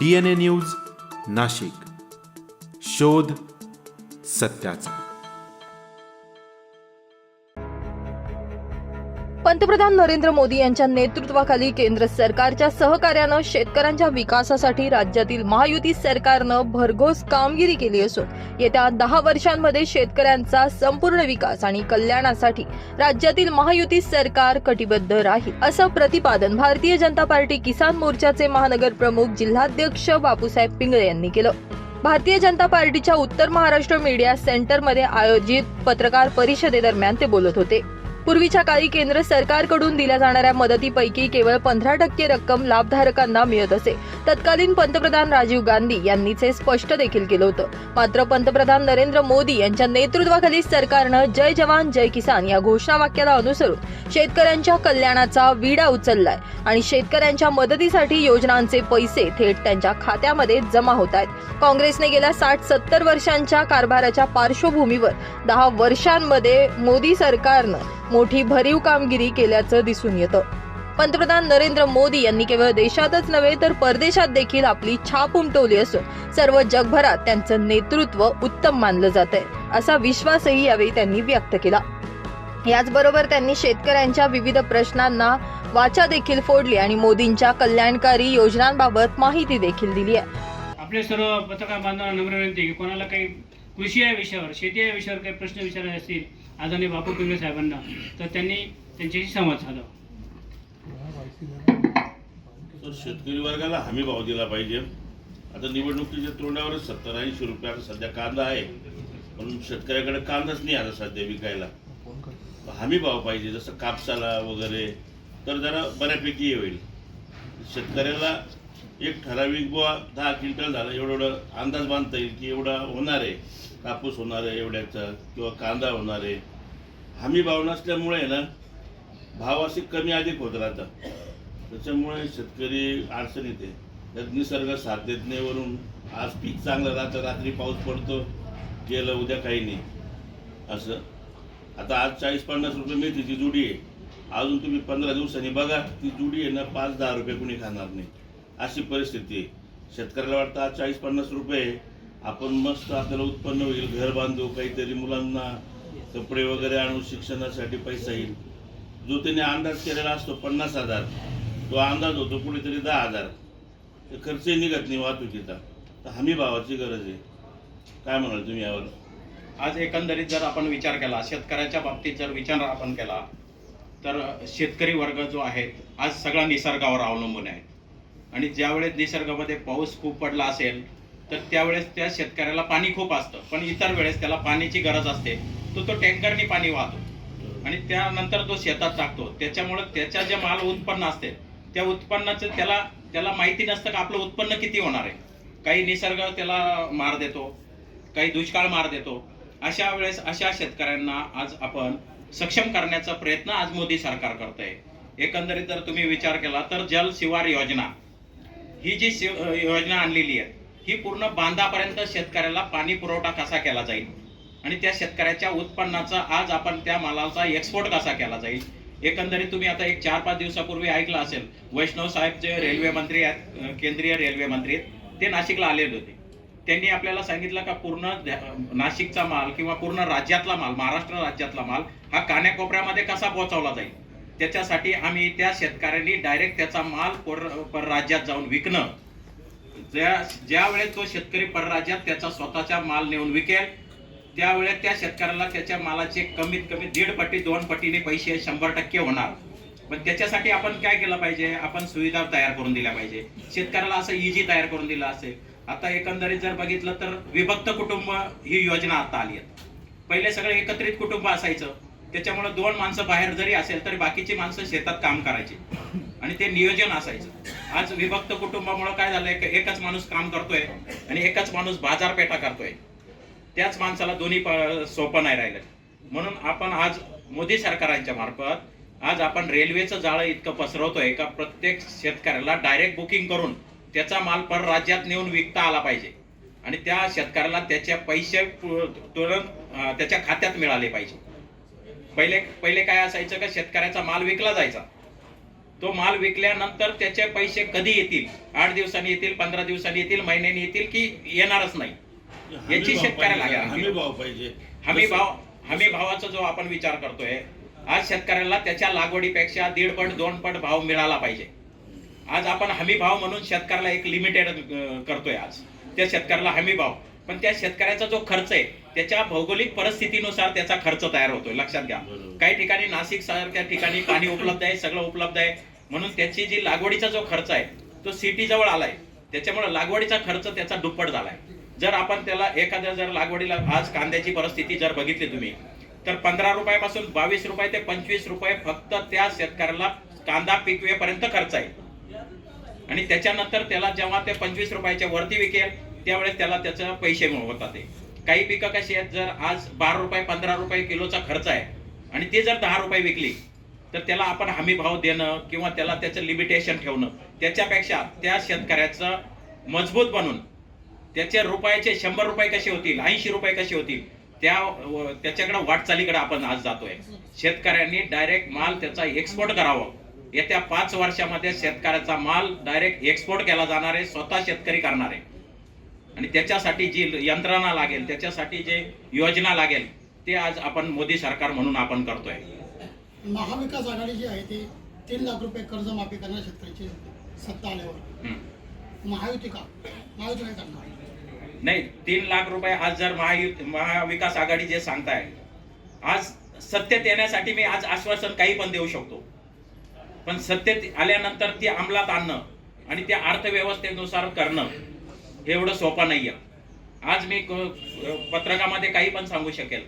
D N A news Nashik. शोध सत्याचा. पंतप्रधान नरेंद्र मोदी यांच्या नेतृत्वाखाली केंद्र सरकारच्या सहकार्यानं शेतकऱ्यांच्या विकासासाठी राज्यातील महायुती सरकारनं भरघोस कामगिरी केली असून येत्या दहा वर्षांमध्ये शेतकऱ्यांचा संपूर्ण विकास आणि कल्याणासाठी राज्यातील महायुती सरकार कटिबद्ध राहील असं प्रतिपादन भारतीय जनता पार्टी किसान मोर्चाचे महानगर प्रमुख जिल्हाध्यक्ष बापूसाहेब पिंगळे यांनी केलं. भारतीय जनता पार्टीच्या उत्तर महाराष्ट्र मीडिया सेंटरमध्ये आयोजित पत्रकार परिषदेदरम्यान ते बोलत होते. पूर्वीच्या काळी केंद्र सरकारकडून दिल्या जाणाऱ्या मदतीपैकी केवळ पंधरा टक्के रक्कम लाभधारकांना मिळत असे. तत्कालीन पंतप्रधान राजीव गांधी यांनीच हे स्पष्ट देखील केलं होतं. मात्र पंतप्रधान नरेंद्र मोदी यांच्या नेतृत्वाखाली सरकारनं जय जवान जय किसान या घोषणावाक्याला अनुसरून शेतकऱ्यांच्या कल्याणाचा विडा उचललाय आणि शेतकऱ्यांच्या मदतीसाठी योजनांचे पैसे थेट त्यांच्या खात्यामध्ये जमा होत आहेत. काँग्रेसने गेल्या साठ सत्तर वर्षांच्या कारभाराच्या पार्श्वभूमीवर दहा वर्षांमध्ये मोदी सरकारनं मोठी भरीव कामगिरी केल्याचं दिसून येतं. पंतप्रधान नरेंद्र मोदी यांनी केवळ देशातच नव्हे तर परदेशात देखील आपली छाप उमटवली असून सर्व जगभरात त्यांचं नेतृत्व उत्तम मानलं जात आहे असा विश्वासही यावेळी त्यांनी व्यक्त केला. याचबरोबर त्यांनी शेतकऱ्यांच्या विविध प्रश्नांना वाचा देखील फोडली आणि मोदींच्या कल्याणकारी योजनांबाबत माहिती देखील दिली आहे. आपले सर्व पत्रकार बांधवांना नम्र विनंती की कोणाला काही कृषी या विषयावर शेती या विषयावर काही प्रश्न विचारायचे असतील आदरणीय बापू पिंगळे साहेबांना. तर त्यांनी त्यांच्याशी संवाद साधावा तर शेतकरी वर्गाला हमी भाव दिला पाहिजे. आता निवडणुकीच्या तोंडावरच सत्तर ऐंशी रुपयाचा सध्या कांदा आहे. म्हणून शेतकऱ्याकडे कांदाच नाही आता सध्या विकायला. हमी भाव पाहिजे जसं कापसाला वगैरे तर जरा बऱ्यापैकी हे होईल. शेतकऱ्याला एक ठराविक बुवा दहा क्विंटल झालं एवढं एवढं अंदाज बांधता येईल की एवढा होणार आहे. कापूस होणार आहे एवढ्याचा किंवा कांदा होणार आहे हमी भाव नसल्यामुळे ना भाव असे कमी अधिक होत राहतात. त्याच्यामुळे शेतकरी अडचणीत आहे. त्यात निसर्ग साथ देत नाही वरून. आज पीक चांगलं राहतं रात्री पाऊस पडतो गेलं उद्या काही नाही. असं. आता आज चाळीस पन्नास रुपये मेथीची जुडी आहे. अजून तुम्ही पंधरा दिवसांनी बघा ती जुडी आहे ना पाच दहा रुपये कुणी खाणार नाही. अशी परिस्थिती आहे. शेतकऱ्याला वाटतं आज चाळीस पन्नास रुपये आहे. आपण मस्त आपल्याला उत्पन्न होईल घर बांधू काहीतरी मुलांना कपडे वगैरे आणू शिक्षणासाठी पैसा येईल. जो त्याने अंदाज केलेला असतो पन्नास हजार तो अंदाज होतो कुठेतरी दहा हजार. तर खर्चही निघत नाही वाहतुकीचा. तर हमी भावाची गरज आहे. काय म्हणाल तुम्ही यावर? आज एकंदरीत जर आपण विचार केला शेतकऱ्याच्या बाबतीत जर विचार आपण केला तर शेतकरी वर्ग जो आहे आज सगळा निसर्गावर अवलंबून आहे. आणि ज्यावेळेस निसर्गामध्ये पाऊस खूप पडला असेल तर त्यावेळेस त्या शेतकऱ्याला पाणी खूप असतं. पण इतर वेळेस त्याला पाण्याची गरज असते. तो तो टँकरनी पाणी वाहतो. आणि त्यानंतर तो शेतात टाकतो. त्याच्यामुळे त्याच्या जे माल उत्पन्न असते त्या उत्पन्नाचं त्याला त्याला माहिती नसतं का आपलं उत्पन्न किती होणार आहे. काही निसर्ग त्याला मार देतो काही दुष्काळ मार देतो. अशा वेळेस अशा शेतकऱ्यांना आज आपण सक्षम करण्याचा प्रयत्न आज मोदी सरकार करत आहे एकंदरीत जर तुम्ही विचार केला तर जल शिवार योजना ही जी शिव- योजना आणलेली आहे ही पूर्ण बांधापर्यंत शेतकऱ्याला पाणी पुरवठा कसा केला जाईल? आणि त्या शेतकऱ्याच्या उत्पन्नाचा आज आपण त्या मालाचा एक्सपोर्ट कसा केला जाईल? एकंदरीत तुम्ही आता एक चार पाच दिवसापूर्वी ऐकलं असेल वैष्णव साहेब जे रेल्वे मंत्री आहेत केंद्रीय रेल्वे मंत्री आहेत ते नाशिकला आलेले होते. त्यांनी आपल्याला सांगितलं का पूर्ण नाशिकचा माल किंवा पूर्ण राज्यातला माल महाराष्ट्र राज्यातला माल हा कान्याकोपऱ्यामध्ये कसा पोहोचवला जाईल? त्याच्यासाठी आम्ही त्या शेतकऱ्यांनी डायरेक्ट त्याचा माल पर परराज्यात जाऊन विकणं ज्या ज्या वेळेस तो शेतकरी परराज्यात त्याचा स्वतःचा माल नेऊन विकेल त्यावेळेस त्या शेतकऱ्याला त्याच्या मालाचे कमीत कमी दीड पट्टी दोन पटीने पैसे शंभर टक्के होणार. पण त्याच्यासाठी आपण काय केलं पाहिजे? आपण सुविधा तयार करून दिल्या पाहिजे. शेतकऱ्याला असं इजी तयार करून दिलं असेल. आता एकंदरीत जर बघितलं तर विभक्त कुटुंब ही योजना आता आली आहे. पहिले सगळे एकत्रित कुटुंब असायचं. त्याच्यामुळे दोन माणसं बाहेर जरी असेल तरी बाकीची माणसं शेतात काम करायची. आणि ते नियोजन असायचं. आज विभक्त कुटुंबामुळे काय झालंय? एकच माणूस काम करतोय आणि एकच माणूस बाजारपेठा करतोय. त्याच माणसाला दोन्ही सोपं नाही राहिलं. म्हणून आपण आज मोदी सरकारांच्या मार्फत आज आपण रेल्वेचं जाळं इतकं पसरवतोय का प्रत्येक शेतकऱ्याला डायरेक्ट बुकिंग करून त्याचा माल परराज्यात नेऊन विकता आला पाहिजे. आणि त्या शेतकऱ्याला त्याच्या पैसे तुरंत त्याच्या खात्यात मिळाले पाहिजे. पहिले पहिले काय असायचं का शेतकऱ्याचा माल विकला जायचा. तो माल विकल्यानंतर त्याचे पैसे कधी येतील? आठ दिवसांनी येतील पंधरा दिवसांनी येतील महिन्यानी येतील की येणारच नाही? याची शेतकऱ्याला. हमी भाव पाहिजे. हमी भाव हमी भावाचा जो आपण विचार करतोय आज शेतकऱ्याला त्याच्या लागवडीपेक्षा दीड पट दोन पट भाव मिळाला पाहिजे. आज आपण हमी भाव म्हणून शेतकऱ्याला एक लिमिटेड करतोय आज. त्या शेतकऱ्याला हमी भाव पण त्या शेतकऱ्याचा जो खर्च आहे त्याच्या भौगोलिक परिस्थितीनुसार त्याचा खर्च तयार होतोय. लक्षात घ्या. काही ठिकाणी नाशिक सारख्या ठिकाणी पाणी उपलब्ध आहे सगळं उपलब्ध आहे. म्हणून त्याची जी लागवडीचा जो खर्च आहे तो सिटी जवळ आलाय. त्याच्यामुळे लागवडीचा खर्च त्याचा दुप्पट झालाय. जर आपण त्याला एखाद्या जर लागवडीला आज कांद्याची परिस्थिती जर बघितली तुम्ही तर पंधरा रुपयापासून बावीस रुपये ते पंचवीस रुपये फक्त त्या शेतकऱ्याला कांदा पिकवेपर्यंत खर्च आहे. आणि त्याच्यानंतर त्याला जेव्हा ते पंचवीस रुपयाच्या वरती विकेल त्यावेळेस त्याला त्याचं पैसे मिळवतात ते. काही पिकं कशी आहेत जर आज बारा रुपये पंधरा रुपये किलोचा खर्च आहे आणि ते जर दहा रुपये विकली तर त्याला आपण हमी भाव देणं किंवा त्याला त्याचं लिमिटेशन ठेवणं त्याच्यापेक्षा त्या शेतकऱ्याचं मजबूत बनून त्याचे रुपयाचे शंभर रुपये कसे होतील ऐंशी रुपये कसे होतील त्या त्याच्याकडे वाटचालीकडे आपण आज जातोय. शेतकऱ्यांनी डायरेक्ट माल त्याचा एक्सपोर्ट करावं. येत्या पाच वर्षामध्ये शेतकऱ्याचा माल डायरेक्ट एक्सपोर्ट केला जाणार आहे स्वतः शेतकरी करणार आहे. आणि त्याच्यासाठी जी यंत्रणा लागेल त्याच्यासाठी जे योजना लागेल ते आज आपण मोदी सरकार म्हणून आपण करतोय. महाविकास आघाडी जी आहे ती तीन लाख रुपये कर्जमाफी करणार शेतकऱ्याची सत्ता आल्यावर. महायुती का? महायुती काय करणार. नाही तीन लाख रुपये आज जर महायुत महाविकास आघाडी जे सांगताय आज सत्तेत येण्यासाठी मी आज आश्वासन काही पण देऊ शकतो. पण सत्तेत आल्यानंतर ती अंमलात आणणं आणि त्या अर्थव्यवस्थेनुसार करणं एवढं सोपं नाहीये. आज मी पत्रकामध्ये काही पण सांगू शकेल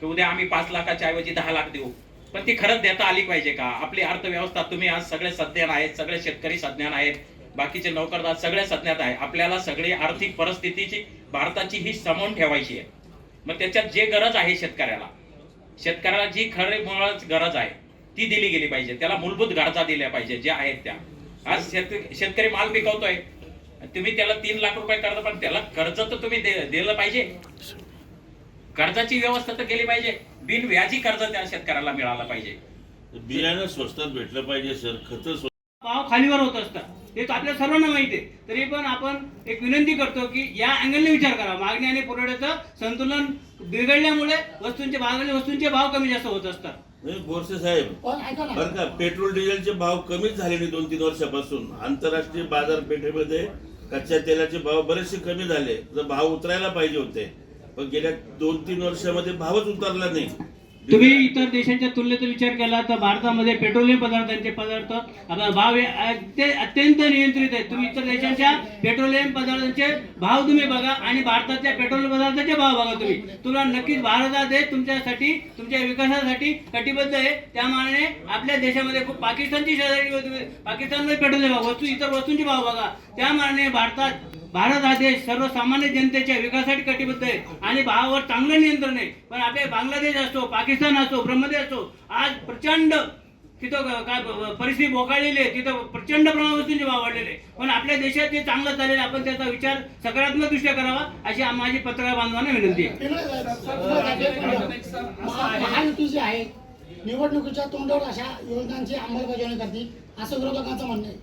की उद्या आम्ही पाच लाखाच्या ऐवजी दहा लाख देऊ. पण ती खरंच देता आली पाहिजे का? आपली अर्थव्यवस्था तुम्ही आज सगळे सज्ञान आहेत सगळे शेतकरी सज्ञान आहेत बाकीचे नोकरदार सगळे सज्ञात आहे. आपल्याला सगळी आर्थिक परिस्थितीची भारताची ही समवून ठेवायची आहे. मग त्याच्यात जे गरज आहे शेतकऱ्याला शेतकऱ्याला जी खरे मुळात गरज आहे ती दिली गेली पाहिजे. त्याला मूलभूत गरजा दिल्या पाहिजे ज्या आहेत त्या. आज शेत शेतकरी माल पिकवतोय तुम्ही त्याला तीन लाख रुपये कर्ज पण त्याला कर्ज तर तुम्ही दे- दिलं पाहिजे. कर्जाची व्यवस्था तर केली पाहिजे. बिन व्याजी कर्ज त्या शेतकऱ्याला मिळालं पाहिजे. बियाणं स्वस्तात भेटलं पाहिजे सर. खतं भाव खालीवर होत असतात. हे तर आपल्या सर्वांना माहिती आहे. तरी पण आपण एक विनंती करतो की या अँगलने विचार करा. मागणी आणि पुरवठ्याचं संतुलन बिघडल्यामुळे वस्तूंचे भाव वस्तूंचे भाव कमी जास्त होत असतात. बोरसे साहेब पण ऐका ना. बरं का पेट्रोल डिझेलचे भाव कमीच झाले नाही दोन तीन वर्षापासून. आंतरराष्ट्रीय बाजारपेठेमध्ये कच्च्या तेलाचे भाव बरेचसे कमी झाले. जर भाव उतरायला पाहिजे होते. पण गेल्या दोन तीन वर्षामध्ये भावच उतरला नाही. तुम्ही इतर देशांच्या तुलनेत विचार केला तर भारतामध्ये पेट्रोलियम पदार्थांचे पदार्थ भाव हे ते अत्यंत नियंत्रित आहेत. तुम्ही इतर देशांच्या पेट्रोलियम पदार्थांचे भाव तुम्ही बघा आणि भारताच्या पेट्रोलियम पदार्थांचे भाव बघा तुम्ही. तुला नक्कीच भारत हा देश तुमच्यासाठी तुमच्या विकासासाठी कटिबद्ध आहे. त्यामानाने आपल्या देशामध्ये खूप पाकिस्तानची शेजारी होती. पाकिस्तानमध्ये पेट्रोलियम भाव वस्तू इतर वस्तूंचे भाव बघा. त्यामानाने भारतात भारत हा देश सर्वसामान्य जनतेच्या विकासासाठी कटिबद्ध आहे आणि भावावर चांगलं नियंत्रण आहे. पण आपले बांगलादेश असो पाकिस्तान असो ब्रह्मदेश असो आज प्रचंड तिथं काय परिस्थिती बोकाळलेली आहे. तिथं प्रचंड प्रमाणात भाव वाढलेले पण आपल्या देशात जे चांगलं चालेल आपण त्याचा विचार सकारात्मक दृष्ट्या करावा अशी माझी पत्रकार बांधवांना विनंती आहे निवडणुकीच्या तोंडावर अशा योजनांची अंमलबजावणी करतील असं विरोधकांचं म्हणणं आहे.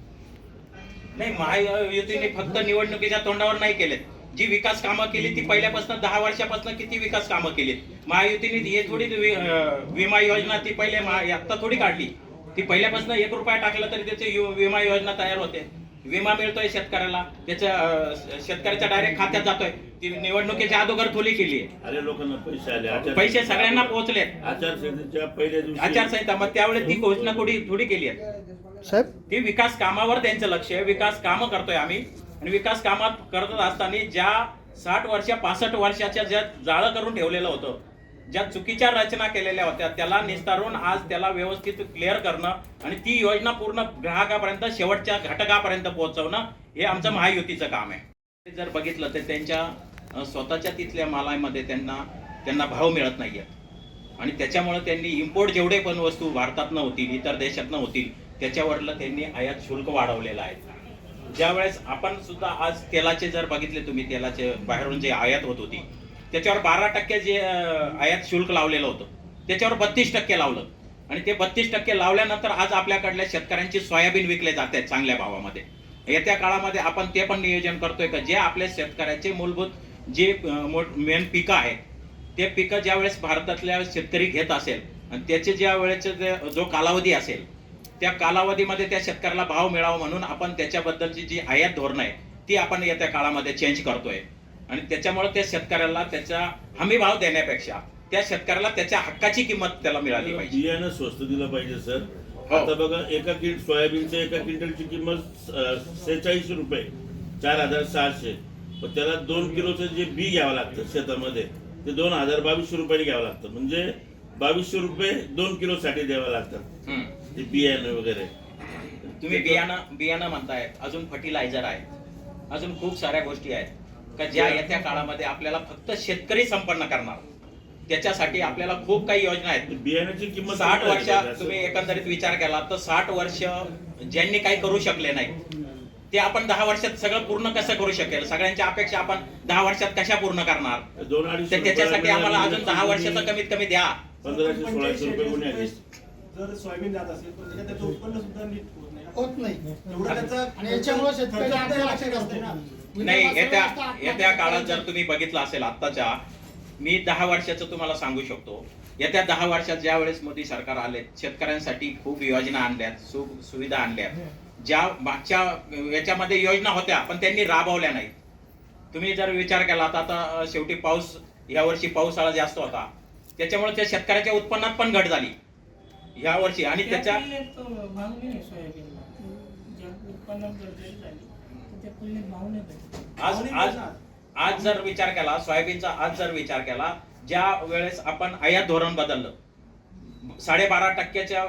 नाही महायुतीने फक्त निवडणुकीच्या तोंडावर नाही केलेत. जी विकास कामं केली ती पहिल्यापासून दहा वर्षापासून किती विकास कामं केलीत? महायुतीने हे थोडी विमा योजना ती पहिले महा- आता थोडी काढली. ती पहिल्यापासून एक रुपया टाकला तरी त्याची विमा योजना तयार होते. विमा मिळतोय शेतकऱ्याला. त्याच्या शेतकऱ्याच्या डायरेक्ट खात्यात जातोय. ती निवडणुकीच्या अगोदर थोडी केली आले लोकांना पैसे आले. पैसे सगळ्यांना पोहोचलेत. आचारसंहितेच्या पहिल्या दिवशी आचारसंहिता मग त्यावेळेस ती घोषणा थोडी थोडी केली आहे. साहेब? ती विकास कामावर त्यांचं लक्ष आहे. विकास कामं करतोय आम्ही. आणि विकास कामात करत असताना ज्या साठ वर्ष पासष्ट वर्षाच्या ज्या जाळं करून ठेवलेलं होतं ज्या चुकीच्या रचना केलेल्या होत्या त्याला निस्तारून आज त्याला व्यवस्थित क्लिअर करणं आणि ती योजना पूर्ण ग्राहकापर्यंत शेवटच्या घटकापर्यंत पोहोचवणं हे आमचं महायुतीचं काम आहे. जर बघितलं तर त्यांच्या स्वतःच्या तिथल्या मालामध्ये त्यांना त्यांना भाव मिळत नाहीये. आणि त्याच्यामुळे त्यांनी इम्पोर्ट जेवढे पण वस्तू भारतातनं होतील इतर देशातनं होतील त्याच्यावरलं त्यांनी आयात शुल्क वाढवलेलं आहे. ज्यावेळेस आपण सुद्धा आज तेलाचे जर बघितले तुम्ही तेलाचे बाहेरून जे आयात होत होती त्याच्यावर बारा टक्के जे आयात शुल्क लावलेलं होतं त्याच्यावर बत्तीस टक्के लावलं. आणि ते बत्तीस टक्के लावल्यानंतर आज आपल्याकडल्या शेतकऱ्यांची सोयाबीन विकले जात आहेत चांगल्या भावामध्ये. येत्या काळामध्ये आपण ते पण नियोजन करतोय का जे आपल्या शेतकऱ्याचे मूलभूत जे मेन पिकं आहेत ते पिकं ज्यावेळेस भारतातल्या शेतकरी घेत असेल आणि त्याचे ज्या वेळेचे जो कालावधी असेल त्या कालावधीमध्ये त्या शेतकऱ्याला भाव मिळावा म्हणून आपण त्याच्याबद्दलची जी आयात धोरणं आहे ती आपण येत्या काळामध्ये चेंज करतोय. आणि त्याच्यामुळे त्या शेतकऱ्याला त्याचा हमी भाव देण्यापेक्षा त्या शेतकऱ्याला त्याच्या हक्काची किंमत त्याला मिळाली पाहिजे. बियाणं स्वस्त दिलं पाहिजे सर. हो. आता बघा एका किट सोयाबीनचं एका क्विंटलची किंमत सेहेचाळीस रुपये चार हजार सहाशे. पण त्याला दोन किलोचं जे बी घ्यावं लागतं शेतामध्ये ते दोन हजार बावीसशे रुपयाने घ्यावं लागतं. म्हणजे बावीसशे रुपये दोन किलो साठी द्यावं लागतात. ते बियाणं वगैरे. तुम्ही बियाणं बियाणं म्हणताय. अजून फर्टिलायझर आहे. अजून खूप साऱ्या गोष्टी आहेत. का ज्या येत्या काळामध्ये आपल्याला फक्त शेतकरी संपन्न करणार. त्याच्यासाठी आपल्याला खूप काही योजना आहेत. बियाण्याची किंमत साठ वर्ष. तुम्ही एकंदरीत विचार केला तर साठ वर्ष ज्यांनी काही करू शकले नाही ते आपण दहा वर्षात सगळं पूर्ण कसं करू शकेल? सगळ्यांच्या अपेक्षा आपण दहा वर्षात कशा पूर्ण करणार? तर त्याच्यासाठी आम्हाला अजून दहा वर्षाचं कमीत कमी द्या. पंधराशे सोळाशे रुपये जर सोयाबीन जात असेल पण त्याच्यात त्याचं उत्पन्न सुद्धा नीट होत नाही होत नाही. एवढं त्याचं आणि याच्यामुळे शेतकरी खर्च आत्महत्या लक्षात असते. ना. नाही येत्या येत्या काळात. जर तुम्ही बघितलं असेल आत्ताच्या मी दहा वर्षाचं तुम्हाला सांगू शकतो. येत्या दहा वर्षात ज्या वेळेस मोदी सरकार आले शेतकऱ्यांसाठी खूप योजना आणल्यात सु सुविधा आणल्यात. ज्या मागच्या याच्यामध्ये योजना होत्या पण त्यांनी राबवल्या नाहीत. तुम्ही जर विचार केला तर आता शेवटी पाऊस या वर्षी पावसाळा जास्त होता. त्याच्यामुळे त्या शेतकऱ्याच्या उत्पन्नात पण घट झाली. या वर्षी. आणि त्याच्या आज आज आज जर विचार केला सोयाबीनचा आज जर विचार केला ज्या वेळेस आपण आयात धोरण बदललं साडेबारा टक्क्याच्या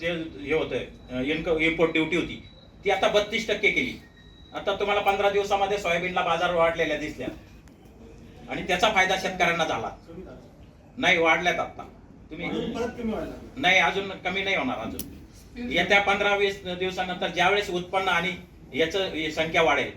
जे हे होतं इन्कम इम्पोर्ट ड्युटी होती ती आता बत्तीस टक्के केली. आता तुम्हाला पंधरा दिवसामध्ये सोयाबीनला बाजार वाढलेल्या दिसल्या. आणि त्याचा फायदा शेतकऱ्यांना झाला. नाही वाढल्यात आता. तुम्ही अजून परत कमी व्हायला नाही अजून कमी नाही होणार अजून. येत्या पंधरा वीस दिवसानंतर ज्यावेळेस उत्पन्न आणि याचं संख्या वाढेल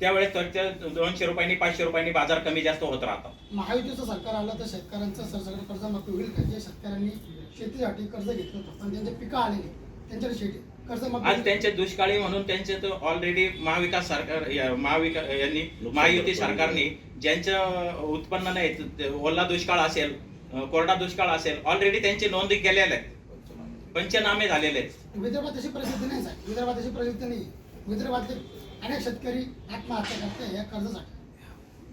त्यावेळेस तर ते दोनशे रुपयांनी पाचशे रुपयांनी बाजार कमी जास्त होत राहतात. महायुतीचं सरकार आलं तर शेतकऱ्यांचं सरसकट कर्जमाफी होईल का? जे शेतकऱ्यांनी शेतीसाठी कर्ज घेतलं होतं पण त्यांचे पिकं आलेली त्यांच्या शेती कर्जमाफी आज होईल. त्यांचे दुष्काळी म्हणून त्यांचे तर ऑलरेडी महाविकास सरकार या- महाविकास यांनी महायुती सरकारने ज्यांचं उत्पन्न नाही ते ओला दुष्काळ असेल कोरडा दुष्काळ असेल. ऑलरेडी त्यांची नोंद केलेल्या आहेत. पंचनामे झालेले आहेत. विदर्भात तशी परिस्थिती नाही साहेब. विदर्भात तशी परिस्थिती नाही. विदर्भातले अनेक शेतकरी आत्महत्या करते या कर्जासाठी.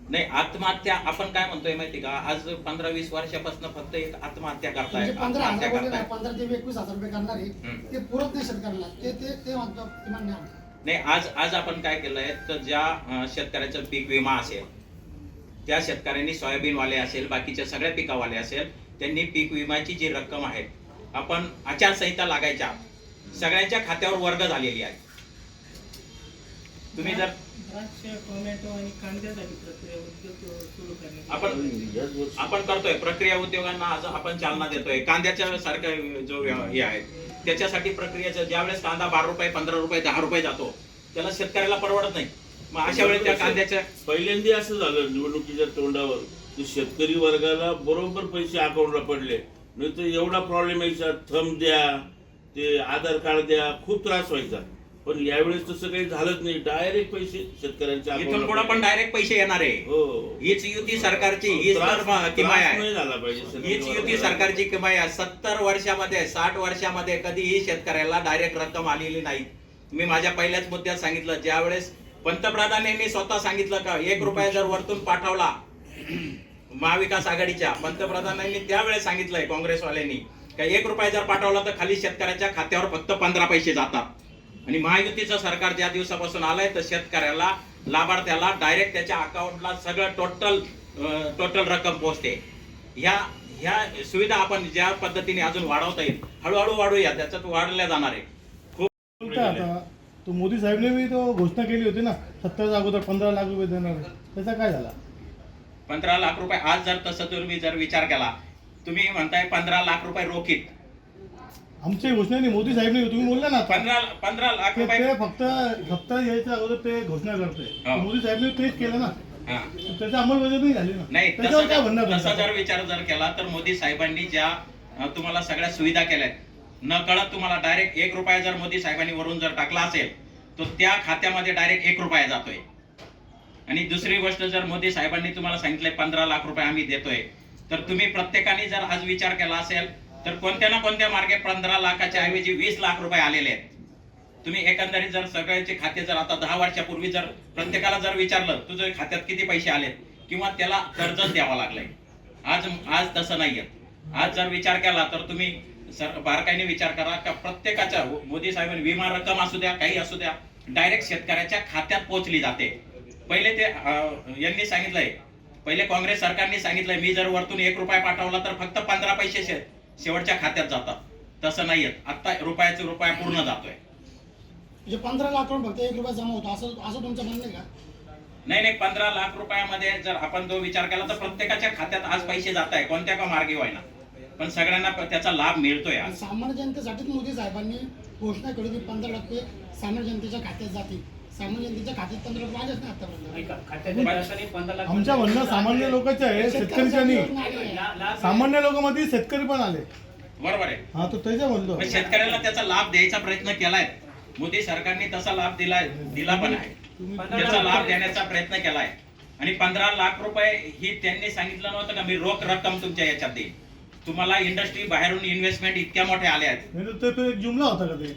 नाही आत्महत्या आपण काय म्हणतोय माहिती का? आज पंधरा वीस वर्षापासून फक्त एक आत्महत्या करताय. म्हणजे पंधरा आत्महत्या हजार बोलले ना करताय. पंधरा ते एकवीस हजार रुपये करणारे हम्म. ते पुरत नाही शेतकऱ्याला. ते ते ते म्हणतो ते. नाही आज आज आपण काय केलंय तर ज्या अं, शेतकऱ्याचं पीक विमा असेल त्या शेतकऱ्यांनी सोयाबीनवाले असेल बाकीच्या सगळ्या पिकावाले असेल त्यांनी पीक विम्याची जी रक्कम आहे आपण आचारसंहिता लागायच्या सगळ्यांच्या खात्यावर वर्ग झालेली आहे. तुम्ही जर आपण आपण करतोय प्रक्रिया उद्योगांना आज आपण चालना देतोय. कांद्याच्या सारखं जो हे आहे त्याच्यासाठी प्रक्रियेचं ज्यावेळेस कांदा बारा रुपये पंधरा रुपये दहा रुपये जातो त्याला शेतकऱ्याला परवडत नाही. मग अशा वेळी त्या कांद्याच्या पहिल्यांदा असं झालं निवडणुकीच्या तोंडावर की शेतकरी वर्गाला बरोबर पैसे अकाउंटला पडले. नाही तर एवढा प्रॉब्लेम यायचा थंब द्या ते आधार कार्ड द्या खूप त्रास व्हायचा. पण यावेळेस तसं काही झालंच नाही. डायरेक्ट पैसे शेतकऱ्यांच्या इथून पुढे पण. डायरेक्ट पैसे येणार आहे. हो. हीच युती सरकारची हीच किमाय त्रास नाही आहे. झाला पाहिजे हीच युती. सरकारची किमाई आहे. सत्तर वर्षामध्ये साठ वर्षामध्ये कधीही शेतकऱ्याला डायरेक्ट रक्कम आलेली नाही. मी माझ्या पहिल्याच मुद्द्यात सांगितलं ज्यावेळेस पंतप्रधानांनी स्वतः सांगितलं का एक रुपया जर वरतून पाठवला महाविकास आघाडीच्या पंतप्रधानांनी त्यावेळेस सांगितलंय काँग्रेसवाल्यांनी का एक रुपया जर पाठवला तर खाली शेतकऱ्याच्या खात्यावर फक्त पंधरा पैसे जातात. आणि महायुतीचं सरकार ज्या दिवसापासून आलंय तर शेतकऱ्याला लाभार्थ्याला डायरेक्ट त्याच्या अकाउंटला सगळं टोटल टोटल रक्कम पोहोचते ह्या ह्या सुविधा आपण ज्या पद्धतीने अजून वाढवता येईल हळूहळू वाढूया त्याच्यात वाढल्या जाणार आहे. खूप तो मोदी साहेबने बी तो घोषणा केली होती ना सत्तरच्या अगोदर पंधरा लाख रुपये देणार आहे. त्याचा काय झाला पंधरा लाख रुपये आज जर तसं तुम्ही जर विचार केला तुम्ही म्हणताय पंधरा लाख रुपये रोखीत आमची घोषणा नाही मोदी साहेबने तुम्ही बोलला ना आता पंधरा पंधरा लाख ते रुपये ते फक्त सत्ता यायच्या अगोदर ते घोषणा करते हा. मोदी साहेबने तेच केलं ना हा. त्याची अंमलबजावणी झाली ना नाही त्याच्यावर तसं काय म्हणणं जर- तसा तुमचं? जर विचार जर केला तर मोदी साहेबांनी ज्या अं, तुम्हाला सगळ्या सुविधा केल्यात न कळत तुम्हाला डायरेक्ट एक रुपया जर मोदी साहेबांनी वरून जर टाकला असेल तर त्या खात्यामध्ये डायरेक्ट एक रुपया जातोय. आणि दुसरी गोष्ट जर मोदी साहेबांनी तुम्हाला सांगितलंय पंधरा लाख रुपये आम्ही देतोय तर तुम्ही प्रत्येकाने जर आज विचार केला असेल तर कोणत्या ना कोणत्या मार्गे पंधरा लाखाच्या ऐवजी वीस लाख रुपये आलेले आहेत. तुम्ही एकंदरीत जर सगळ्याचे खाते जर आता दहा वर्षापूर्वी जर प्रत्येकाला जर विचारलं तुझ्या खात्यात किती पैसे आलेत? किंवा त्याला कर्जच द्यावं लागलंय. आज आज तसं नाहीये. आज जर विचार केला तर तुम्ही बारकाईने विचार करा. का प्रत्येकाच्या मोदी साहेबांनी विमा रक्कम असू द्या काही असू द्या डायरेक्ट शेतकऱ्याच्या खात्यात पोहोचली जाते. पहिले ते यांनी सांगितलंय पहिले काँग्रेस सरकारने सांगितलंय मी जर वरतून एक रुपया पाठवला तर फक्त पंधरा पैसे शे- शेवटच्या खात्यात जातात. तसं नाहीये आता रुपयाचा रुपया पूर्ण जातोय. म्हणजे पंधरा लाख रुपये फक्त एक रुपया जमा होतो. असं असं तुमचं म्हणणं आहे का? नाही नाही पंधरा लाख रुपयामध्ये जर आपण जो विचार केला तर प्रत्येकाच्या खात्यात आज पैसे जात आहे कोणत्या का मार्गे व्हायना पण सगळ्यांना त्याचा लाभ मिळतोय आज. सामान्य जनतेसाठीच मोदी साहेबांनी घोषणा केली की पंधरा टक्के सामान्य जनतेच्या खात्यात जातील. सामान्य जनतेच्या खात्यात पंधरा रुपये आलेच नाही आतापर्यंत खात्यातील पैशाने पंधरा लाख आमच्या म्हणणं सामान्य लोकांचे आहे शेतकऱ्यांच्या नाही सामान्य लोकांमध्ये शेतकरी पण आले. बरोबर आहे. हा तो त्याच्या म्हणलो पण शेतकऱ्याला त्याचा लाभ द्यायचा प्रयत्न केलाय. मोदी सरकारने तसा लाभ दिलाय दिला पण आहे. त्याचा लाभ देण्याचा प्रयत्न केलाय. आणि पंधरा लाख रुपये ही त्यांनी सांगितलं नव्हतं का? मी रोख रक्कम तुमच्या याच्यात देईन. तुम्हाला इंडस्ट्री बाहेरून इन्व्हेस्टमेंट इतक्या मोठ्या आल्या आहेत. नाही तर ते एक जुमला होता का ते?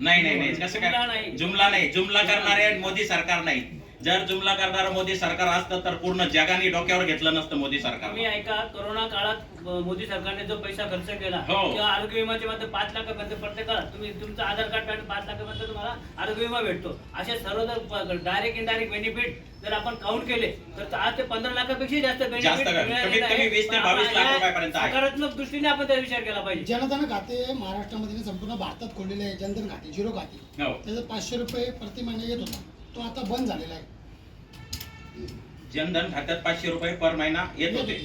नाही नाही नाही कसं जुमला काय नाही. जुमला नाही. जुमला करणारे मोदी सरकार नाही. जर जुमला करणारं मोदी सरकार असतं तर पूर्ण जगाने डोक्यावर घेतलं नसतं मोदी सरकार. तुम्ही ऐका कोरोना काळात मोदी सरकारने जो पैसा खर्च केला हो. किंवा आरोग्य विम्याचे मध्ये पाच लाखापर्यंत प्रत्येकाला तुम्ही तुमचं आधार कार्ड आणि पाच लाखापर्यंत तुम्हाला आरोग्य विमा भेटतो. असे सर्व जर डायरेक्ट इनडायरेक्ट बेनिफिट जर आपण काउंट केले तर आज ते पंधरा लाखापेक्षा जास्त जास्त बेनिफिट का? कमीत कमी 20 ते 22 लाख रुपयापर्यंत आहे. सकारात्मक दृष्टीने आपण त्याचा विचार केला पाहिजे. जनधन खाते महाराष्ट्रामध्ये संपूर्ण भारतात खोललेले आहे जनधन खाते झिरो खाते. हो. त्याचं पाचशे रुपये प्रति महिना येत होता. तो आता बंद झालेला आहे. जनधन खात्यात पाचशे रुपये पर महिना येत होते.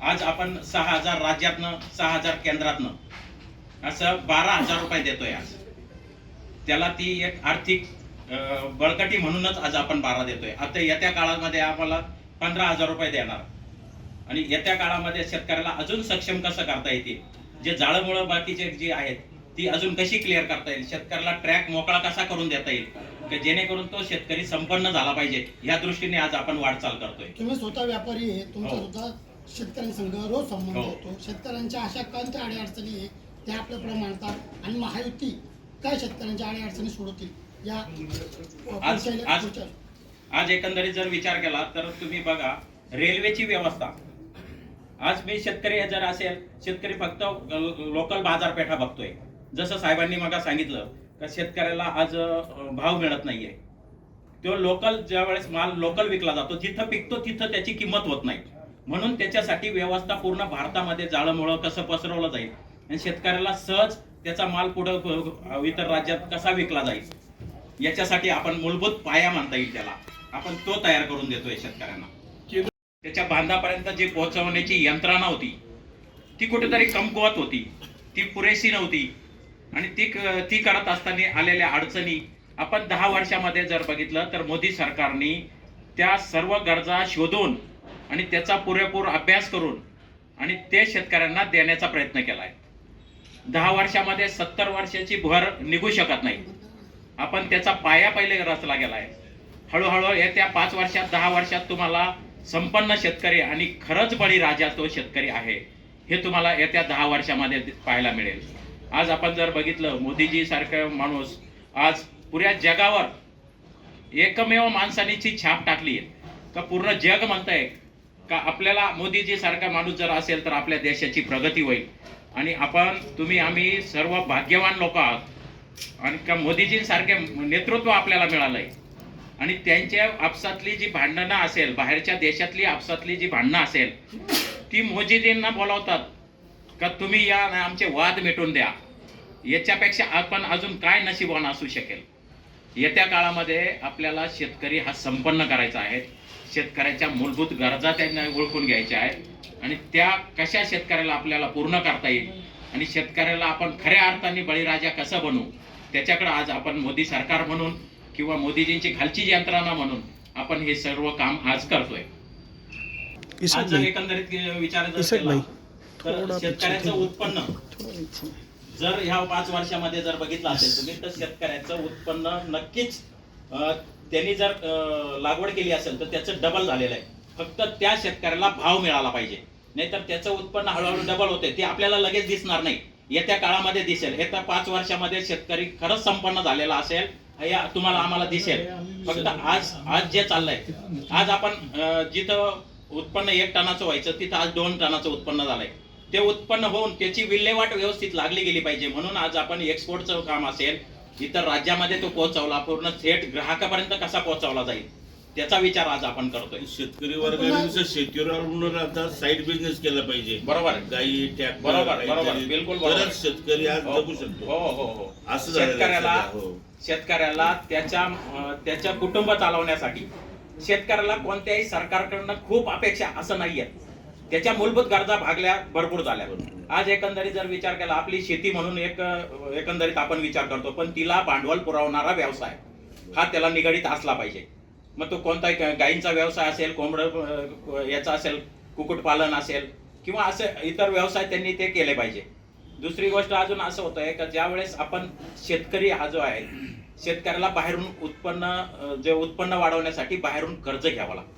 आज आपण सहा हजार राज्यातनं सहा हजार केंद्रातनं असं बारा हजार रुपये देतोय आज. त्याला ती एक आर्थिक बळकटी म्हणूनच आज आपण बारा देतोय. आता येत्या काळामध्ये आम्हाला पंधरा हजार रुपये देणार. आणि येत्या काळामध्ये शेतकऱ्याला अजून सक्षम कसं करता येतील? जे जाळंमुळं बाकीचे जे आहेत ती अजून कशी क्लिअर करता येईल? शेतकऱ्याला ट्रॅक मोकळा कसा करून देता येईल? की जेणेकरून तो शेतकरी संपन्न झाला पाहिजे. या दृष्टीने आज आपण वाटचाल करतोय. तुम्ही स्वतः व्यापारी आहे तुमचा हो. सुद्धा शेतकऱ्यांसंग रोज संबंध हो. होतो. शेतकऱ्यांच्या अशा कोणत्या अडीअडचणी आहे त्या आपल्यापुढे मांडतात. आणि महायुती काय शेतकऱ्यांच्या अडीअडचणी सोडवतील या आज पुढच्या- आज पुढच्या- आज एकंदरीत जर विचार केला तर तुम्ही बघा रेल्वेची व्यवस्था. आज मी शेतकरी जर असेल शेतकरी फक्त लोकल बाजारपेठा बघतोय. जसं साहेबांनी मग सांगितलं का शेतकऱ्याला आज भाव मिळत नाहीये. तो लोकल ज्या वेळेस माल लोकल विकला जातो जिथं पिकतो तिथं त्याची किंमत होत नाही. म्हणून त्याच्यासाठी व्यवस्था पूर्ण भारतामध्ये जाळंमुळं कसं पसरवलं जाईल आणि शेतकऱ्याला सहज त्याचा माल पुढं इतर राज्यात कसा विकला जाईल याच्यासाठी आपण मूलभूत पाया मानता येईल त्याला. आपण तो तयार करून देतोय शेतकऱ्यांना. त्याच्या बांधापर्यंत जी पोहोचवण्याची यंत्रणा होती ती कुठेतरी कमकुवत होती. ती पुरेशी नव्हती. आणि ती ती करत असताना आलेल्या अडचणी आपण दहा वर्षामध्ये जर बघितलं तर मोदी सरकारने त्या सर्व गरजा शोधून आणि त्याचा पुरेपूर अभ्यास करून आणि ते शेतकऱ्यांना देण्याचा प्रयत्न केला आहे दहा वर्षामध्ये सत्तर वर्षाची भर निघू शकत नाही. आपण त्याचा पाया पहिले रचला गेलाय. हळूहळू येत्या पाच वर्षात दहा वर्षात तुम्हाला संपन्न शेतकरी आणि खरंच बळीराजा तो शेतकरी आहे हे तुम्हाला येत्या दहा वर्षामध्ये पाहायला मिळेल. आज आपण जर बघितलं मोदीजी सारखं माणूस आज पुऱ्या जगावर एकमेव माणसानीची छाप टाकली आहे. का पूर्ण जग म्हणताय का आपल्याला मोदीजी सारखा माणूस जर असेल तर आपल्या देशाची प्रगती होईल. आणि आपण तुम्ही आम्ही सर्व भाग्यवान लोक आहात. आणि का मोदीजींसारखे नेतृत्व आपल्याला मिळालंय. आणि त्यांच्या आपसातली जी भांडणं असेल बाहेरच्या देशातली आपसातली जी भांडणं असेल ती मोदीजींना बोलावतात. का तुम्ही या आमचे वाद मिटून द्या. याच्यापेक्षा आपण अजून काय नशिबान असू शकेल? येत्या काळामध्ये आपल्याला शेतकरी हा संपन्न करायचा आहे. शेतकऱ्याच्या मूलभूत गरजा त्यांना ओळखून घ्यायच्या आहेत. आणि त्या कशा शेतकऱ्याला आपल्याला पूर्ण करता येईल? आणि शेतकऱ्याला आपण खऱ्या अर्थाने बळीराजा कसं बनवू त्याच्याकडे आज आपण मोदी सरकार म्हणून किंवा मोदीजींची खालची यंत्रणा म्हणून आपण हे सर्व काम आज करतोय. एकंदरीत विचार जर केला तर शेतकऱ्याचं उत्पन्न. जर ह्या पाच वर्षामध्ये जर बघितलं असेल तुम्ही तर शेतकऱ्याचं उत्पन्न नक्कीच त्यांनी जर लागवड केली असेल तर त्याचं डबल झालेलं आहे. फक्त त्या शेतकऱ्याला भाव मिळाला पाहिजे. नाहीतर त्याचं उत्पन्न हळूहळू डबल होते ते आपल्याला लगेच दिसणार नाही. येत्या काळामध्ये दिसेल. तर पाच वर्षामध्ये शेतकरी खरंच संपन्न झालेला असेल हे तुम्हाला आम्हाला दिसेल. फक्त आज आज जे चाललंय आज आपण जिथं उत्पन्न एक टनाचं व्हायचं तिथं आज दोन टनाचं उत्पन्न झालंय. ते उत्पन्न होऊन त्याची विल्हेवाट व्यवस्थित लागली गेली पाहिजे म्हणून आज आपण एक्सपोर्टचं काम असेल इतर राज्यामध्ये तो पोहोचवला पूर्ण थेट ग्राहकापर्यंत कसा पोहोचवला जाईल त्याचा विचार आज आपण करतोय शेतकरी वर्गाने नुसतं शेतीवर अवलंबून राहता साईड बिझनेस केला पाहिजे बरोबर. गाई ट्रॅक्टर बरोबर. बरोबर, बिलकुल बरोबर. शेतकरी आज हो जगू शकतो हो हो हो असं शेतकऱ्याला हो. शेतकऱ्याला त्याच्या त्याच्या कुटुंब चालवण्यासाठी शेतकऱ्याला कोणत्याही सरकारकडनं खूप अपेक्षा असं नाहीये त्याच्या मूलभूत गरजा भागल्या भरपूर झाल्या. आज एकंदरीत जर विचार केला आपली शेती म्हणून एक एकंदरीत आपण विचार करतो पण तिला भांडवल पुरवणारा व्यवसाय हा त्याला निगडीत असला पाहिजे. मग तो कोणताही गायींचा व्यवसाय असेल कोंबड याचा असेल कुक्कुटपालन असेल किंवा असे इतर व्यवसाय त्यांनी ते केले पाहिजे. दुसरी गोष्ट अजून असं होतं आहे का ज्यावेळेस आपण शेतकरी हा जो आहे शेतकऱ्याला बाहेरून उत्पन्न जे उत्पन्न वाढवण्यासाठी बाहेरून कर्ज घ्यावं लागतं.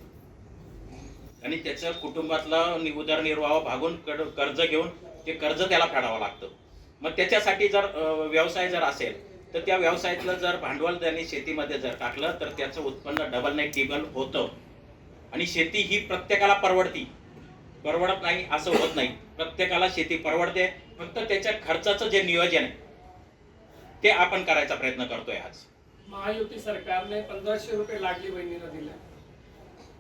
आणि त्याचं कुटुंबातलं उदरनिर्वाह भागून कड- कर्ज घेऊन ते कर्ज त्याला फेडावं लागतं. मग त्याच्यासाठी जर व्यवसाय जर असेल तर त्या व्यवसायातलं जर भांडवल त्यांनी शेतीमध्ये जर टाकलं तर त्याचं उत्पन्न डबल नाही टिबल होतं. आणि शेती ही प्रत्येकाला परवडती. परवडत नाही असं होत नाही. प्रत्येकाला शेती परवडते. फक्त त्याच्या खर्चाचं जे नियोजन आहे ते आपण करायचा प्रयत्न करतोय आज. महायुती सरकारने पंधराशे रुपये लाडली बहिणीला दिल्या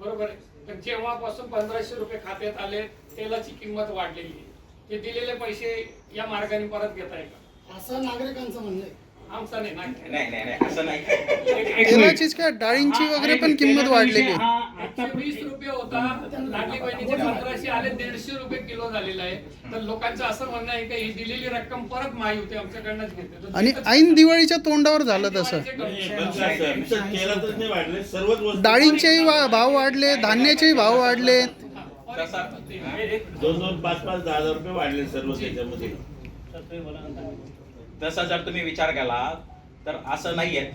बरोबर आहे. पण जेव्हापासून पंधराशे रुपये खात्यात आले तेलाची किंमत वाढलेली आहे. ते दिलेले पैसे या मार्गाने परत घेता येतात असं नागरिकांचं म्हणणं आहे. नाही नाही. नाही नाही नाही असं नाही. एक- एक- तेलाचीच काय डाळींची वगैरे पण किंमत वाढलेली आहे. हा आता वीस रुपये होता लाडली बहिणीचे पंधराशे आले दीडशे रुपये किलो झालेला आहे. तर लोकांचं असं म्हणणं आहे की ही दिलेली रक्कम परत महायुती आमच्याकडनंच घेते. तर आणि ऐन दिवाळीच्या तोंडावर झालं तसं. नाही, कमिशन पण काय सर, नुसतं तेलातच नाही वाढले सर्वच वस्तू डाळींचेही वा- भाव वाढले धान्याचेही भाव वाढले. तसा दोन दोन पाच पाच दहा हजार रुपये वाढले सर्व त्याच्यामध्ये. तसा जर तुम्ही विचार केला तर असं नाहीये.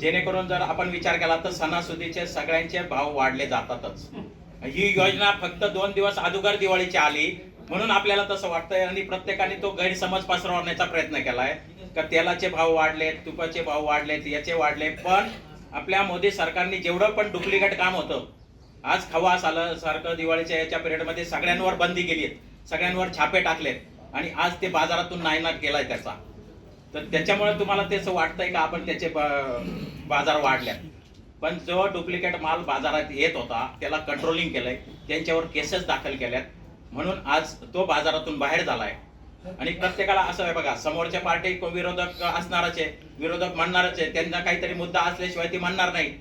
जेणेकरून जर आपण विचार केला तर सणासुदीचे सगळ्यांचे भाव वाढले जातातच. ही योजना फक्त दोन दिवस अगोदर दिवाळीची आली म्हणून आपल्याला तसं वाटतंय आणि प्रत्येकाने तो गैरसमज पसरवण्याचा प्रयत्न केलाय. का तेलाचे भाव वाढलेत तुपाचे भाव वाढलेत याचे वाढले पण आपल्या मोदी सरकारने जेवढं पण डुप्लिकेट काम होतं आज खवास आलं सारखं दिवाळीच्या याच्या पिरियडमध्ये सगळ्यांवर बंदी केली सगळ्यांवर छापे टाकलेत आणि आज ते बाजारातून नायनाट केलाय त्याचा. तर त्याच्यामुळे तुम्हाला त्याचं वाटतंय का आपण त्याचे बाजार वाढल्यात? पण जो डुप्लिकेट माल बाजारात येत होता त्याला कंट्रोलिंग केलंय त्यांच्यावर केसेस दाखल केल्यात. म्हणून आज तो बाजारातून बाहेर झालाय. आणि प्रत्येकाला असं आहे बघा समोरच्या पार्टी विरोधक असणारच आहे विरोधक म्हणणारच आहे त्यांना काहीतरी मुद्दा असल्याशिवाय ती म्हणणार नाही.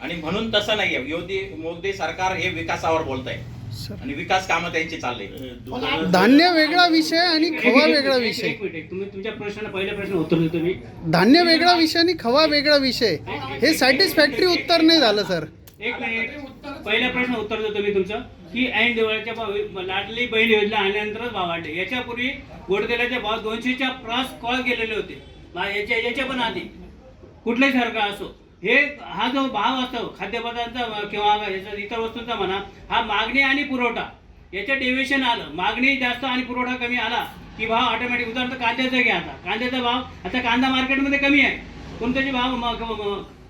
आणि म्हणून तसं नाहीये. मोदी मोदी सरकार हे विकासावर बोलत आहे आणि विकास कामं त्यांची चालली. धान्य वेगळा विषय आणि खवा वेगळा विषय. एक मिनिट एक. तुम्ही तुमच्या प्रश्नाला पहिल्या प्रश्न उत्तर देतो मी. धान्य वेगळा विषय आणि खवा वेगळा विषय. हे सॅटिस्फॅक्टरी उत्तर नाही झालं सर. एक मिनिट. पहिल्या प्रश्न उत्तर देतो मी तुमचं. की ऐन दिवाळीच्या भाव लाडली बहीण योजना आल्यानंतरच भाव वाढले. याच्यापूर्वी गोडतेलाचे भाव दोनशेच्या क्रॉस कॉल गेलेले होते. बा- याच्या याच्या पण आधी. कुठल्याही सरकार असो. हे हा जो भाव असतो खाद्यपदार्थ किंवा याचा इतर वस्तूंचा म्हणा हा मागणी आणि पुरवठा. याचं डेव्हिएशन आलं. मागणी जास्त आणि पुरवठा कमी आला की भाव ऑटोमॅटिक उदाहरणार्थ कांद्याचा घ्या आता. कांद्याचा भाव आता कांदा मार्केटमध्ये कमी आहे. कोणत्याचे भाव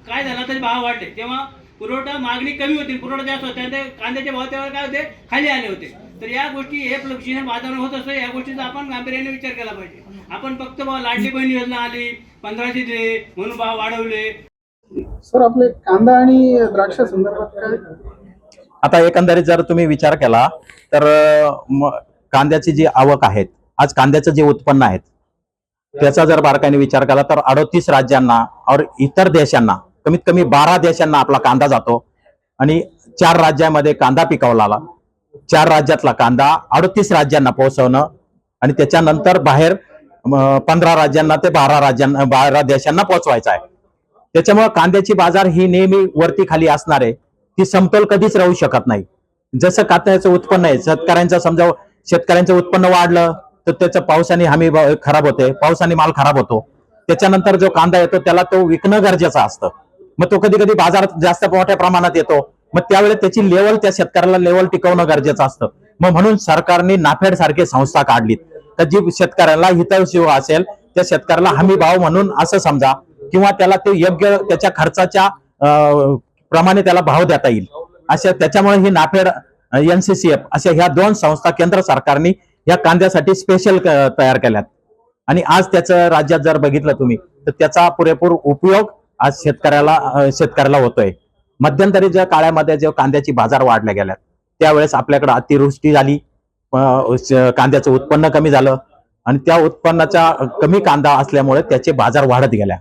काय झाला तरी भाव वाढले. तेव्हा पुरवठा मागणी कमी होती पुरवठा जास्त होता. त्यानंतर कांद्याचे भाव तेव्हा काय होते? खाली आले होते. तर या गोष्टी हे फ्लक्च्युएशन वातावरण होत असतं. या गोष्टीचा आपण गांभीर्याने विचार केला पाहिजे. आपण फक्त लाडली बहीण योजना आली पंधराशे दिले म्हणून भाव वाढवले. सर आपले कांदा आणि द्राक्ष संदर्भात काय? आता एकंदरीत जर तुम्ही विचार केला तर म- कांद्याची जी आवक आहेत आज कांद्याचं जे उत्पन्न आहेत त्याचा जर बारकाईने विचार केला तर अडोतीस राज्यांना और इतर देशांना कमीत कमी बारा देशांना आपला कांदा जातो. आणि चार राज्यामध्ये कांदा पिकवला चार राज्यातला कांदा अडोतीस राज्यांना पोहोचवणं आणि त्याच्यानंतर बाहेर पंधरा राज्यांना ते बारा राज्यांना बारा देशांना पोहोचवायचा आहे. त्याच्यामुळे कांद्याची बाजार ही नेहमी वरती खाली असणार आहे. ती समतोल कधीच राहू शकत नाही. जसं कांद्याचं उत्पन्न आहे शेतकऱ्यांचं समजा शेतकऱ्यांचं उत्पन्न वाढलं तर त्याचं पावसाने हमी खराब होते पावसाने माल खराब होतो. त्याच्यानंतर जो कांदा येतो त्याला तो विकणं गरजेचं असतं. मग तो कधी कधी बाजारात जास्त मोठ्या प्रमाणात येतो. मग त्यावेळेस त्याची लेवल त्या शेतकऱ्याला लेवल टिकवणं गरजेचं असतं. मग म्हणून सरकारने नाफेड सारखी संस्था काढलीत. तर जी शेतकऱ्याला हितशिव असेल त्या शेतकऱ्याला हमी भाव म्हणून असं समजा किंवा त्याला ते योग्य त्याच्या खर्चाच्या अं, प्रमाणे त्याला भाव देता येईल. अशा त्याच्यामुळे ही नाफेड एनसीसीएफ अशा ह्या दोन संस्था केंद्र सरकारने या कांद्यासाठी स्पेशल तयार केल्यात. आणि आज त्याचं राज्यात जर बघितलं तुम्ही तर त्याचा पुरेपूर उपयोग आज शेतकऱ्याला शेतकऱ्याला होतोय. मध्यंतरी ज्या काळामध्ये जेव्हा कांद्याची बाजार वाढल्या गेल्यात त्यावेळेस आपल्याकडे अतिवृष्टी झाली कांद्याचं उत्पन्न कमी झालं. आणि त्या उत्पन्नाचा कमी कांदा असल्यामुळे त्याचे बाजार वाढत गेल्या.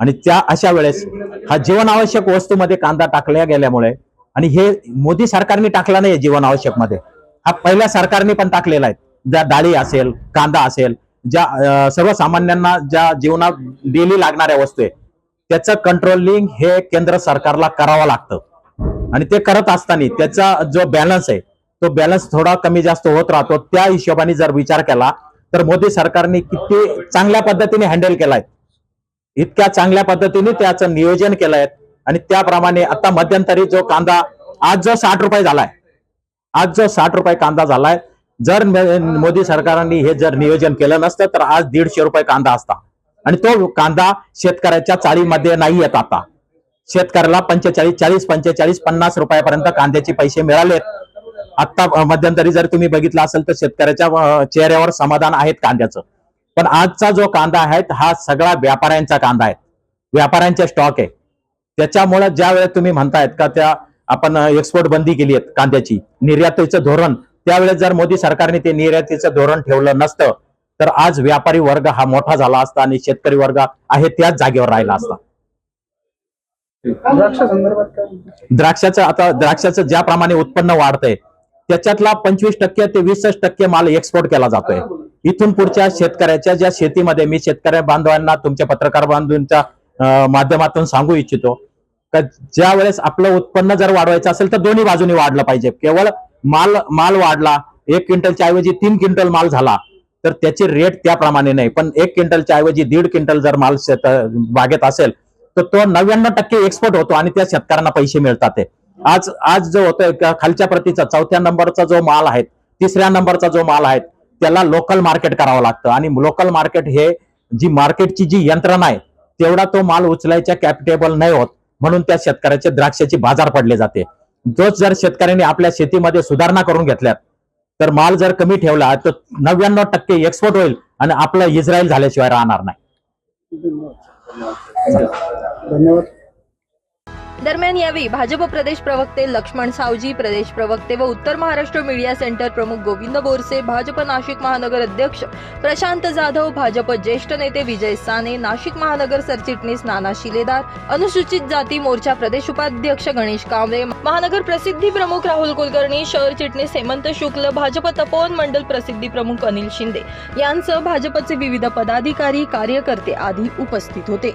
आणि त्या अशा वेळेस हा जीवनावश्यक वस्तूमध्ये कांदा टाकल्या गेल्यामुळे आणि हे मोदी सरकारने टाकला नाही जीवनावश्यकमध्ये. हा पहिल्या सरकारने पण टाकलेला आहे. ज्या डाळी असेल कांदा असेल ज्या सर्वसामान्यांना ज्या जीवनात डेली लागणाऱ्या वस्तू आहे त्याचं कंट्रोलिंग हे केंद्र सरकारला करावं लागतं. आणि ते करत असताना त्याचा जो बॅलन्स आहे तो बॅलन्स थोडा कमी जास्त होत राहतो. त्या हिशोबाने जर विचार केला तर मोदी सरकारने किती चांगल्या पद्धतीने हँडल केलाय. इतक्या चांगल्या पद्धतीने त्याचं नियोजन केलंय. आणि त्याप्रमाणे आता मध्यंतरी जो कांदा आज जो साठ रुपये झालाय आज जो साठ रुपये कांदा झालाय जर मोदी सरकारने हे जर नियोजन केलं नसतं तर आज दीडशे रुपये कांदा असता. आणि तो कांदा शेतकऱ्याच्या चाळीमध्ये नाही येत आता. शेतकऱ्याला पंचेचाळीस चाळीस पंचेचाळीस पन्नास रुपयापर्यंत कांद्याचे पैसे मिळालेत. आता मध्यंतरी जर तुम्ही बघितलं असेल तर शेतकऱ्याच्या चेहऱ्यावर समाधान आहेत कांद्याचं. पण आजचा जो कांदा आहे हा सगळा व्यापाऱ्यांचा कांदा आहे. व्यापाऱ्यांचे स्टॉक आहे. त्याच्यामुळे ज्या वेळेस तुम्ही म्हणतायत का त्या आपण एक्सपोर्ट बंदी केली आहे कांद्याची निर्यातीचं धोरण त्यावेळेस जर मोदी सरकारने ते निर्यातीचं धोरण ठेवलं नसतं तर आज व्यापारी वर्ग हा मोठा झाला असता आणि शेतकरी वर्ग आहे त्याच जागेवर राहिला असता. द्राक्षाचं आता द्राक्षाचं ज्याप्रमाणे उत्पन्न वाढतंय त्याच्यातला पंचवीस टक्के ते वीस टक्के माल एक्सपोर्ट केला जातोय. इथून पुढच्या शेतकऱ्याच्या ज्या शेतीमध्ये मी शेतकरी बांधवांना तुमच्या पत्रकार बांधवांच्या माध्यमातून सांगू इच्छितो का ज्या वेळेस आपलं उत्पन्न जर वाढवायचं असेल तर दोन्ही बाजूनी वाढलं पाहिजे. केवळ माल माल वाढला एक क्विंटलच्या ऐवजी तीन क्विंटल माल झाला तर त्याचे रेट त्याप्रमाणे नाही. पण एक क्विंटलच्या ऐवजी दीड क्विंटल जर माल शेत बागेत असेल तर तो नव्याण्णव टक्के एक्सपोर्ट होतो आणि त्या शेतकऱ्यांना पैसे मिळतात ते. आज आज जो होतोय खालच्या प्रतीचा चौथ्या नंबरचा जो माल आहे तिसऱ्या नंबरचा जो माल आहे त्याला लोकल मार्केट करावं लागतं. आणि लोकल मार्केट हे जी मार्केटची जी यंत्रणा आहे तेवढा तो माल उचलायच्या कॅपिटेबल नाही होत. म्हणून त्या शेतकऱ्याचे द्राक्षाचे बाजार पडले जाते. जोच जर शेतकऱ्यांनी आपल्या शेतीमध्ये सुधारणा करून घेतल्यात तर माल जर कमी ठेवला तर नव्याण्णव टक्के एक्सपोर्ट होईल आणि आपलं इस्रायल झाल्याशिवाय राहणार नाही. धन्यवाद. दरम्यान यावेळी भाजप प्रदेश प्रवक्ते लक्ष्मण सावजी प्रदेश प्रवक्ते व उत्तर महाराष्ट्र मीडिया सेंटर प्रमुख गोविंद बोरसे भाजप नाशिक महानगर अध्यक्ष प्रशांत जाधव भाजप ज्येष्ठ नेते विजय साने नाशिक महानगर सरचिटणीस नाना शिलेदार अनुसूचित जाती मोर्चा प्रदेश उपाध्यक्ष गणेश कांबळे महानगर प्रसिद्धी प्रमुख राहुल कुलकर्णी शहर चिटणीस हेमंत शुक्ल भाजप तपोवन मंडल प्रसिद्धी प्रमुख अनिल शिंदे यांसह भाजपचे विविध पदाधिकारी कार्यकर्ते आदी उपस्थित होते.